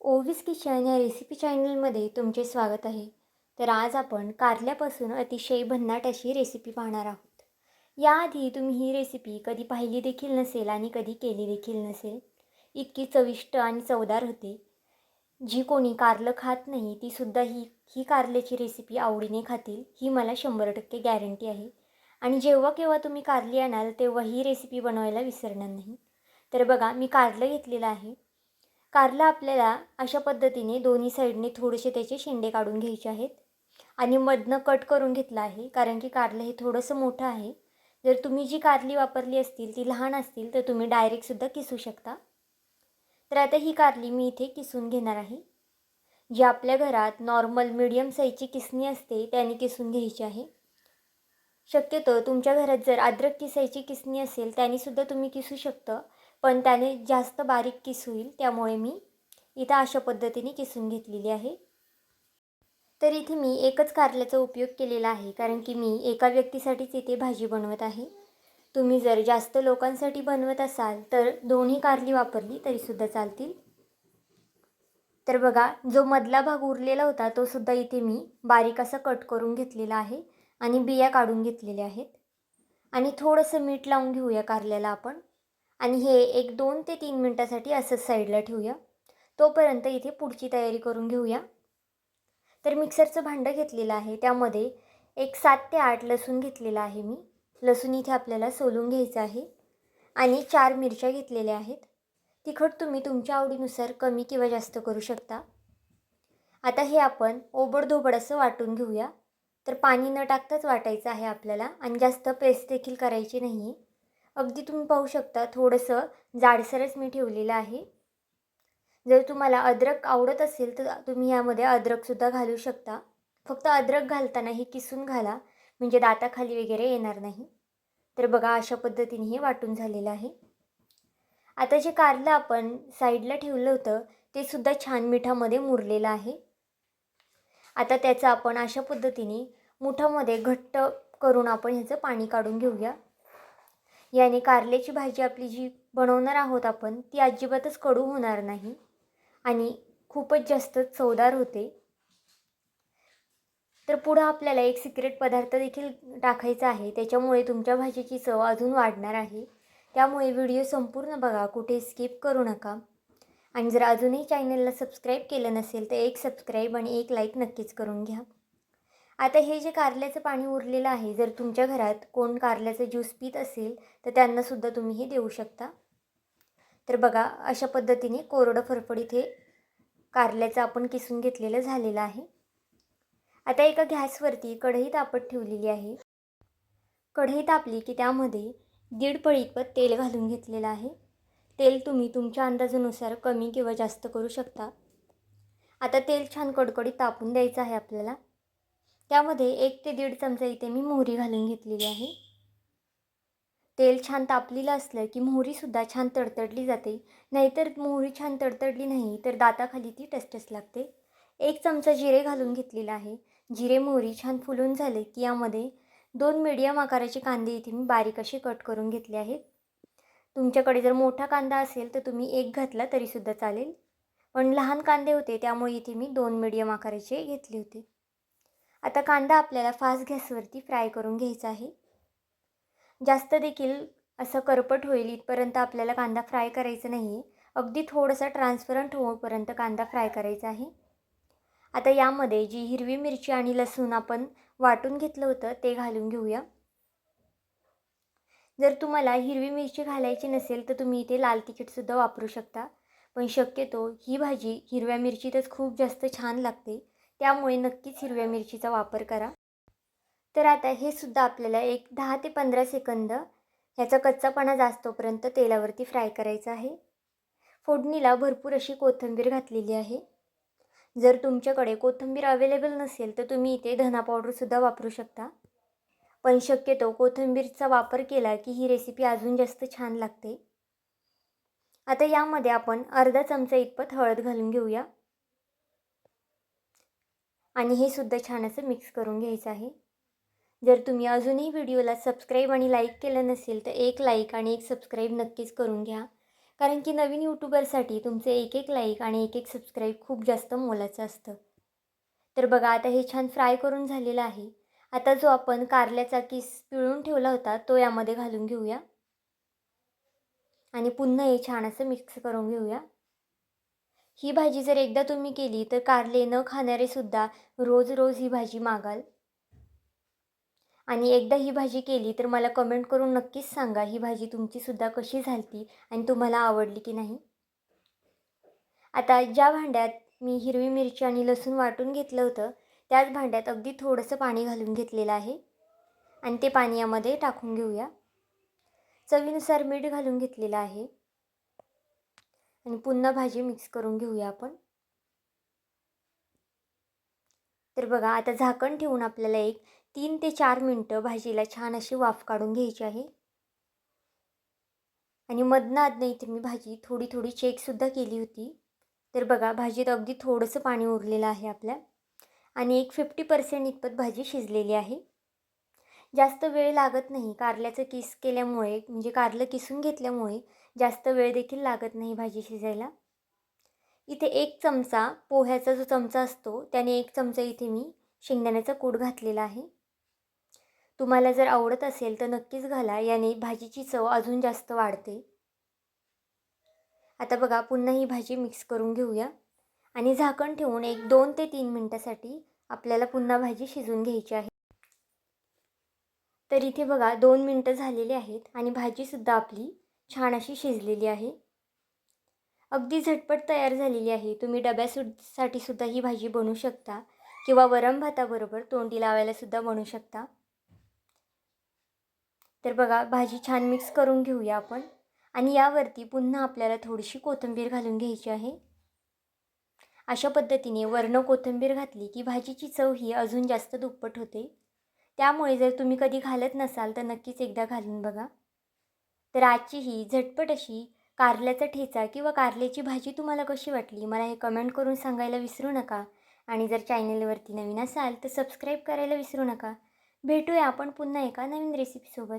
ओवीस kitchen या recipe चॅनलमध्ये तुमचे स्वागत आहे. तर आज आपण कारल्यापासून अतिशय भन्नाट अशी रेसिपी पाहणार आहोत. याआधी तुम्ही ही रेसिपी कधी पाहिली देखील नसेल आणि कधी केली देखील नसेल इतकी चविष्ट आणि चवदार होते. जी कोणी कारलं खात नाही तीसुद्धा ही ही कारल्याची रेसिपी आवडीने खातील ही मला शंभर टक्के गॅरंटी आहे. आणि जेव्हा केव्हा तुम्ही कारली आणाल तेव्हा ही रेसिपी बनवायला विसरणार नाही. तर बघा मी कारलं घेतलेलं आहे. कारलं आपल्याला अशा पद्धतीने दोन्ही साईडने थोडेसे त्याचे शेंडे काढून घ्यायचे आहेत. आणि मधनं कट करून घेतलं आहे कारण की कारलं हे थोडंसं मोठं आहे. जर तुम्ही जी कारली वापरली असतील ती लहान असतील तर तुम्ही डायरेक्टसुद्धा किसू शकता. तर आता ही कारली मी इथे किसून घेणार आहे. जी आपल्या घरात नॉर्मल मिडियम साईजची किसणी असते त्याने किसून घ्यायची आहे. शक्यतो तुमच्या घरात जर अद्रक किसायची किसणी असेल त्यानेसुद्धा तुम्ही किसू शकतं. पण त्याने जास्त बारीक किस होईल त्यामुळे मी इथं अशा पद्धतीने किसून घेतलेली आहे. तर इथे मी एकच कारल्याचा उपयोग केलेला आहे कारण की मी एका व्यक्तीसाठीच इथे भाजी बनवत आहे. तुम्ही जर जास्त लोकांसाठी बनवत असाल तर दोन्ही कारली वापरली तरीसुद्धा चालतील. तर बघा जो मधला भाग उरलेला होता तो सुद्धा इथे मी बारीक असा कट करून घेतलेला आहे आणि बिया काढून घेतलेल्या आहेत. आणि थोडंसं मीठ लावून घेऊया कारल्याला आपण. आणि हे एक दोन ते तीन मिनटासाठी असंच साईडला ठेवूया. तोपर्यंत इथे पुढची तयारी करून घेऊया. तर मिक्सरचं भांडं घेतलेलं आहे. त्यामध्ये एक सात ते आठ लसूण घेतलेला आहे मी. लसूण इथे आपल्याला सोलून घ्यायचं आहे. आणि चार मिरच्या घेतलेल्या आहेत. तिखट तुम्ही तुमच्या आवडीनुसार कमी किंवा जास्त करू शकता. आता हे आपण ओबडधोबड असं वाटून घेऊया. तर पाणी न टाकताच वाटायचं आहे आपल्याला. आणि जास्त पेस्ट देखील करायची नाही आहे अगदी तुम्ही पाहू शकता थोडंसं जाडसरच मी ठेवलेलं आहे. जर तुम्हाला अद्रक आवडत असेल तर तुम्ही यामध्ये अद्रकसुद्धा घालू शकता. फक्त अद्रक घालताना हे किसून घाला म्हणजे दाताखाली वगैरे येणार नाही. तर बघा अशा पद्धतीने हे वाटून झालेलं आहे. आता जे कारलं आपण साईडला ठेवलं होतं ते सुद्धा छान मिठामध्ये मुरलेलं आहे. आता त्याचं आपण अशा पद्धतीने मुठामध्ये घट्ट करून आपण ह्याचं पाणी काढून घेऊया. याने कारल्याची भाजी आपली जी बनवणार आहोत आपण ती अजिबातच कडू होणार नाही आणि खूपच जास्त चवदार होते. तर पुढं आपल्याला एक सिक्रेट पदार्थ देखील टाकायचा आहे. त्याच्यामुळे तुमच्या भाजीची चव अजून वाढणार आहे. त्यामुळे व्हिडिओ संपूर्ण बघा कुठे स्किप करू नका. आणि जर अजूनही चॅनलला सबस्क्राईब केलं नसेल तर एक सबस्क्राईब आणि एक लाईक नक्कीच करून घ्या. आता हे जे कारल्याचं पाणी उरलेलं आहे जर तुमच्या घरात कोण कारल्याचं ज्यूस पित असेल तर त्यांनासुद्धा तुम्ही हे देऊ शकता. तर बघा अशा पद्धतीने कोरडं फरफडीत हे कारल्याचं आपण किसून घेतलेलं झालेलं आहे. आता एका गॅसवरती कढई तापत ठेवलेली आहे. कढई तापली की त्यामध्ये दीड पळीतपत तेल घालून घेतलेलं आहे. तेल तुम्ही तुमच्या अंदाजानुसार कमी किंवा जास्त करू शकता. आता तेल छान कडकडीत तापून द्यायचं आहे आपल्याला. त्यामध्ये एक ते दीड चमचा इथे मी मोहरी घालून घेतलेली आहे. तेल छान तापलेलं असलं की मोहरीसुद्धा छान तडतडली जाते. नाहीतर मोहरी छान तडतडली नाही तर दाताखाली ती टसटस लागते. एक चमचा जिरे घालून घेतलेला आहे. जिरे मोहरी छान फुलून झाले की यामध्ये दोन मीडियम आकाराचे कांदे इथे मी बारीक असे कट करून घेतले आहेत. तुमच्याकडे जर मोठा कांदा असेल तर तुम्ही एक घातला तरीसुद्धा चालेल. पण लहान कांदे होते त्यामुळे इथे मी दोन मीडियम आकाराचे घेतले होते. आता कांदा आपल्याला फास्ट गॅसवरती फ्राय करून घ्यायचा आहे. जास्त देखील असं करपट होईल इथपर्यंत आपल्याला कांदा फ्राय करायचा नाही आहे अगदी थोडासा ट्रान्सपरंट होईपर्यंत कांदा फ्राय करायचा आहे. आता यामध्ये जी हिरवी मिरची आणि लसूण आपण वाटून घेतलं होतं ते घालून घेऊया. जर तुम्हाला हिरवी मिरची घालायची नसेल तर तुम्ही इथे लाल तिखटसुद्धा वापरू शकता. पण शक्यतो ही भाजी हिरव्या मिरचीतच खूप जास्त छान लागते. त्यामुळे नक्कीच हिरव्या मिरचीचा वापर करा. तर आता हे सुद्धा आपल्याला एक दहा ते पंधरा सेकंद ह्याचा कच्चापणा जास्तोपर्यंत तेलावरती फ्राय करायचा आहे. फोडणीला भरपूर अशी कोथिंबीर घातलेली आहे. जर तुमच्याकडे कोथिंबीर अवेलेबल नसेल तर तुम्ही इथे धना पावडरसुद्धा वापरू शकता. पण शक्यतो कोथिंबीरचा वापर केला की ही रेसिपी अजून जास्त छान लागते. आता यामध्ये आपण अर्धा चमचा इतपत हळद घालून घेऊया. आणि हे सुद्धा छान असं मिक्स करून घ्यायचं आहे. जर तुम्ही अजूनही व्हिडिओला सबस्क्राईब आणि लाईक केलं नसेल तर एक लाईक आणि एक सबस्क्राईब नक्कीच करून घ्या. कारण की नवीन यूट्यूबरसाठी तुमचे एक एक लाईक आणि एक एक सबस्क्राईब खूप जास्त मोलाचं असतं. तर बघा आता हे छान फ्राय करून झालेलं आहे. आता जो आपण कारल्याचा किस पिळून ठेवला होता तो यामध्ये घालून घेऊया. आणि पुन्हा हे छान असं मिक्स करून घेऊया. ही भाजी जर एकदा तुम्ही केली तर कारले न खाणारे सुद्धा रोज रोज ही भाजी मागाल. आणि एकदा ही भाजी केली तर मला कमेंट करून नक्कीच सांगा ही भाजी तुमचीसुद्धा कशी झालती आणि तुम्हाला आवडली की नाही. आता ज्या भांड्यात मी हिरवी मिरची आणि लसूण वाटून घेतलं होतं त्याच भांड्यात अगदी थोडंसं पाणी घालून घेतलेलं आहे. आणि ते पाणी यामध्ये टाकून घेऊया. चवीनुसार मीठ घालून घेतलेलं आहे. आणि पुन्हा भाजी मिक्स करून घेऊया आपण. तर बघा आता झाकण ठेवून आपल्याला एक तीन ते चार मिनटं भाजीला छान अशी वाफ काढून घ्यायची आहे. आणि मधनं आधनं इथे मी भाजी थोडी थोडी चेकसुद्धा केली होती. तर बघा भाजीत अगदी थोडंसं पाणी उरलेलं आहे आपल्या. आणि एक फिफ्टी पर्सेंट इतपत भाजी शिजलेली आहे. जास्त वेळ लागत नाही कारल्याचं किस केल्यामुळे म्हणजे कारलं किसून घेतल्यामुळे जास्त वेळ देखील लागत नाही भाजी शिजायला. इथे एक चमचा पोह्याचा जो चमचा असतो त्याने एक चमचा इथे मी शेंगदाण्याचा कूट घातलेला आहे. तुम्हाला जर आवडत असेल तर नक्कीच घाला याने भाजीची चव अजून जास्त वाढते. आता बघा पुन्हा ही भाजी मिक्स करून घेऊया. आणि झाकण ठेवून एक दोन ते तीन मिनटासाठी आपल्याला पुन्हा भाजी शिजून घ्यायची आहे. तर इथे बघा दोन मिनटं झालेली आहेत आणि भाजीसुद्धा आपली छान अशी शिजलेली आहे. अगदी झटपट तयार झालेली आहे. तुम्ही डब्यासाठी सुद्धा ही भाजी बनवू शकता किंवा वरम भाताबरोबर तोंडी लावायला सुद्धा बनवू शकता. तर बघा भाजी छान मिक्स करून घेऊया आपण. आणि यावरती पुन्हा आपल्याला थोडीशी कोथिंबीर घालून घ्यायची आहे. अशा पद्धतीने वर्ण कोथिंबीर घातली की भाजीची चव ही अजून जास्त दुप्पट होते. त्यामुळे जर तुम्ही कधी घालत नसाल तर नक्कीच एकदा घालून बघा. तर आजची ही झटपट अशी कारल्याचा ठेचा किंवा कारल्याची भाजी तुम्हाला कशी वाटली? मला हे कमेंट करून सांगायला विसरू नका. आणि जर चॅनलवरती नवीन असाल तर सबस्क्राईब करायला विसरू नका. भेटूया आपण पुन्हा एका नवीन रेसिपीसोबत